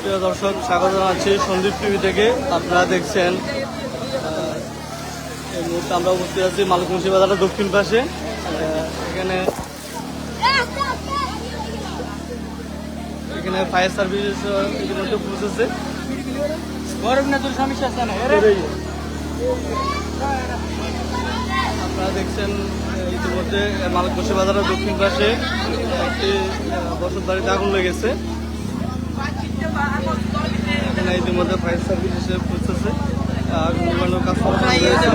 প্রিয় দর্শক স্বাগত জানাচ্ছি সন্দীপ টিভি থেকে। আপনারা দেখছেন আহ, এই মুহূর্তে আমরা উপস্থিত আছি মালিক মুন্সিবাজারের দক্ষিণ পাশে। আহ, এখানে এখানে ফায়ার সার্ভিস ইতিমধ্যে পৌঁছেছে। গরম না তোর সমস্যা আছে না। আপনারা দেখছেন ইতিমধ্যে মালিক মুন্সিবাজারের দক্ষিণ পাশে একটি বসত বাড়িতে আগুন লেগেছে। ইতিমধ্যে ফায়ার সার্ভিস এসে পৌঁছেছে। আগুন নিবানোর কাজ হয়েছে।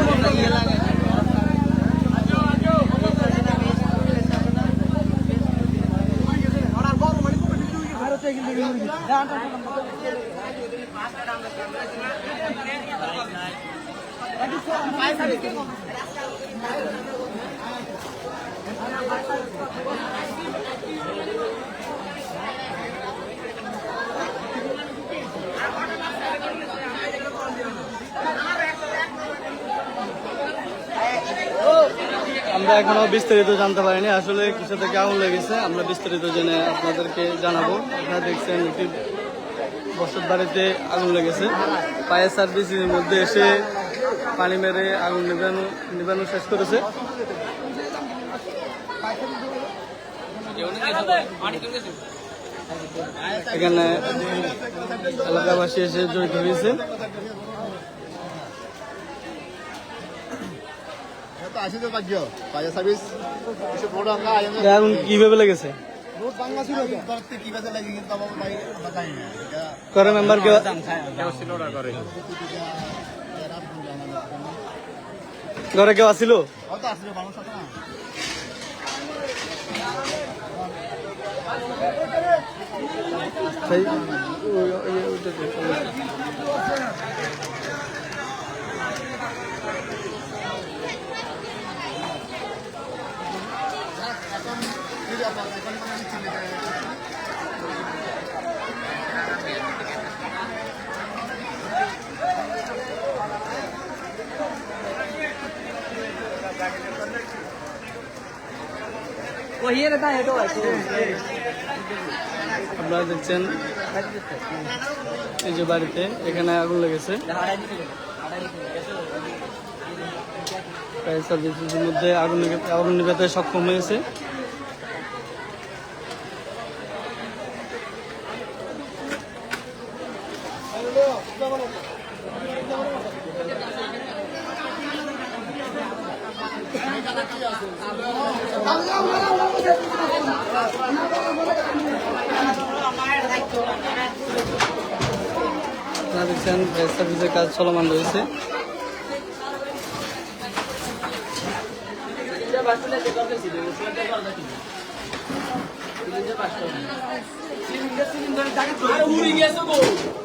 আমরা এখনও বিস্তারিত জানতে পারিনি। আসলে কিছু থেকে আগুন লেগেছে, আমরা বিস্তারিত জেনে আপনাদেরকে জানাব। আপনারা দেখছেন একটি বসত বাড়িতে আগুন লেগেছে। ফায়ার সার্ভিস এর মধ্যে এসে পানি মেরে আগুন নিবানো নিবানো শেষ করেছে এখানে এলাকাবাসী এসে জড়িত হয়েছে আগুন কীভাবে লেগেছে রোড ভাঙা ছিল ঘরে কেউ আসিল? কত আসলে আপনারা দেখছেন এই যে বাড়িতে, এখানে আগুন লেগেছে। ফায়ার সার্ভিসের মধ্যে আগুন আগুন নিভাতে সক্ষম হয়েছে। আপনারা দেখছেন ফায়ার সার্ভিসের কাজ চলমান রয়েছে যদি না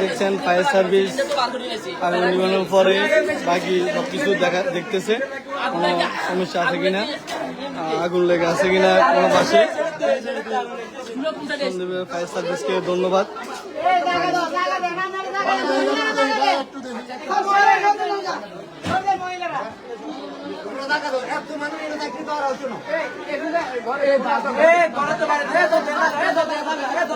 দেখছেন ফায়ার সার্ভিস আগুন পরে বাকি সবকিছু দেখা দেখতেছে। কোনো সমস্যা আছে কিনা? আগুন লেগে আছে কিনা? কোনো পাশে? ফায়ার সার্ভিসকে ধন্যবাদ। তো